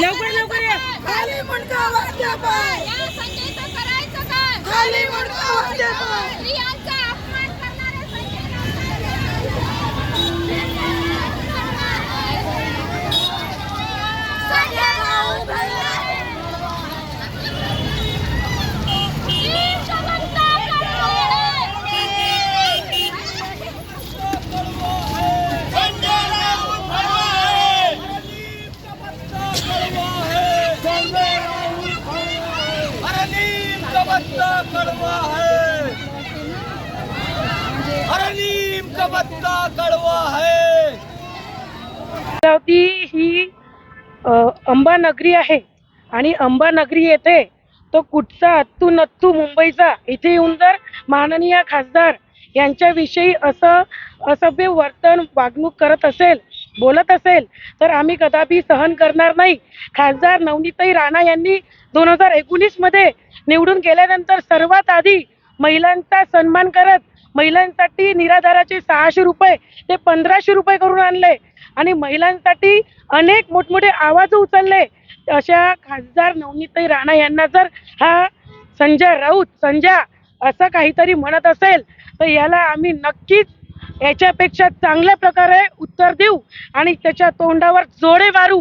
लवकर, लवकर या. खाली मुंडका वरच्या पाय या संजयचं करायचं काय खाली मुंडका वरच्या पाय स्त्रियांचा अपमान करणारे संजय संजय राऊत अरे नीम का पत्ता कड़वा है। अरे नीम का पत्ता कड़वा है। अमरावती ही अंबा अंबानगरी आहे. आणि अंबानगरी येथे तो कुठचा अत्तू नत्तू मुंबईचा इथे येऊन जर माननीय खासदार यांच्याविषयी असं असभ्य वर्तन वागणूक करत असेल बोलत असेल तर आम्ही कदापि सहन करणार नाही. खासदार नवनीताई राणा यांनी दोन हजार एकोणीसमध्ये निवडून गेल्यानंतर सर्वात आधी महिलांचा सन्मान करत महिलांसाठी निराधाराचे सहाशे रुपये ते पंधराशे रुपये करून आणले. आणि महिलांसाठी अनेक मोठमोठे आवाज उचलले. अशा खासदार नवनीताई राणा यांना जर हा संजय राऊत संजय असं काहीतरी म्हणत असेल तर याला आम्ही नक्कीच याच्यापेक्षा चांगल्या प्रकारे उत्तर देऊ आणि त्याच्या तोंडावर जोडे मारू.